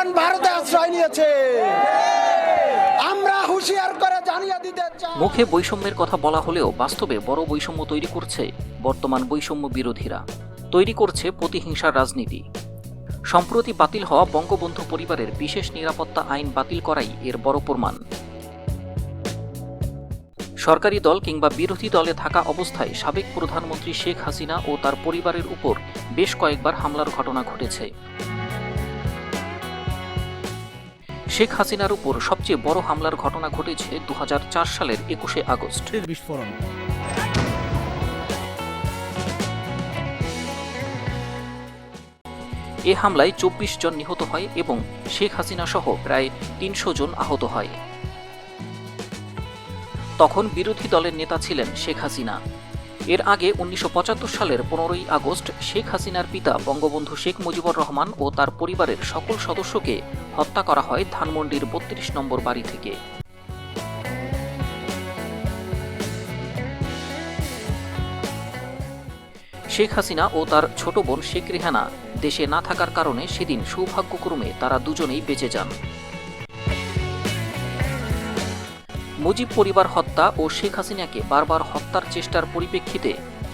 এখন ভারতে আশ্রয় নিয়েছে। আমরা হুঁশিয়ার করে জানিয়ে দিতে চাই। মুখে বৈষম্যের কথা বলা হলেও বাস্তবে বড় বৈষম্য তৈরি করছে বর্তমান বৈষম্য বিরোধীরা। তৈরি করছে প্রতিহিংসার রাজনীতি। সম্প্রতি বাতিল হওয়া বঙ্গবন্ধু পরিবারের বিশেষ নিরাপত্তা আইন বাতিল করাই এর বড় প্রমাণ। সরকারি দল কিংবা বিরোধী দলে থাকা অবস্থায় সাবেক প্রধানমন্ত্রী শেখ হাসিনা ও তার পরিবারের উপর বেশ কয়েকবার হামলার ঘটনা ঘটেছে। শেখ হাসিনার উপর সবচেয়ে বড় হামলার ঘটনা ঘটেছে দু হাজার চার সালের একুশে আগস্ট। বিস্ফোরণ। এ হামলায় চব্বিশ জন নিহত হয় এবং শেখ হাসিনা সহ প্রায় তিনশো জন আহত হয়। তখন বিরোধী দলের নেতা ছিলেন শেখ হাসিনা। এর আগে উনিশশো পঁচাত্তর সালের পনেরোই আগস্ট শেখ হাসিনার পিতা বঙ্গবন্ধু শেখ মুজিবুর রহমান ও তার পরিবারের সকল সদস্যকে হত্যা করা হয় ধানমন্ডির বত্রিশ নম্বর বাড়ি থেকে। শেখ হাসিনা ও তার ছোট বোন শেখ রেহানা দেশে না থাকার কারণে সেদিন সৌভাগ্যক্রমে তারা দুজনেই বেঁচে যান। মুজিব পরিবার হত্যা ও শেখ হাসিনাকে বারবার হত্যার চেষ্টার পরিপ্রেক্ষিতে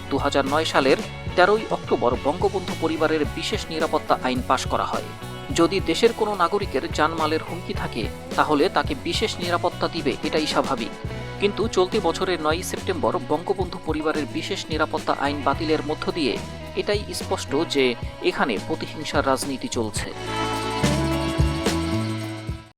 দু হাজার নয় সালের তেরোই অক্টোবর বঙ্গবন্ধু পরিবারের বিশেষ নিরাপত্তা আইন পাশ করা হয়। যদি দেশের কোনো নাগরিকের জানমালের হুমকি থাকে, তাহলে তাকে বিশেষ নিরাপত্তা দিবে এটাই স্বাভাবিক। কিন্তু চলতি বছরের নয় সেপ্টেম্বর বঙ্গবন্ধু পরিবারের বিশেষ নিরাপত্তা আইন বাতিলের মধ্য দিয়ে এটাই স্পষ্ট যে এখানে প্রতিহিংসার রাজনীতি চলছে।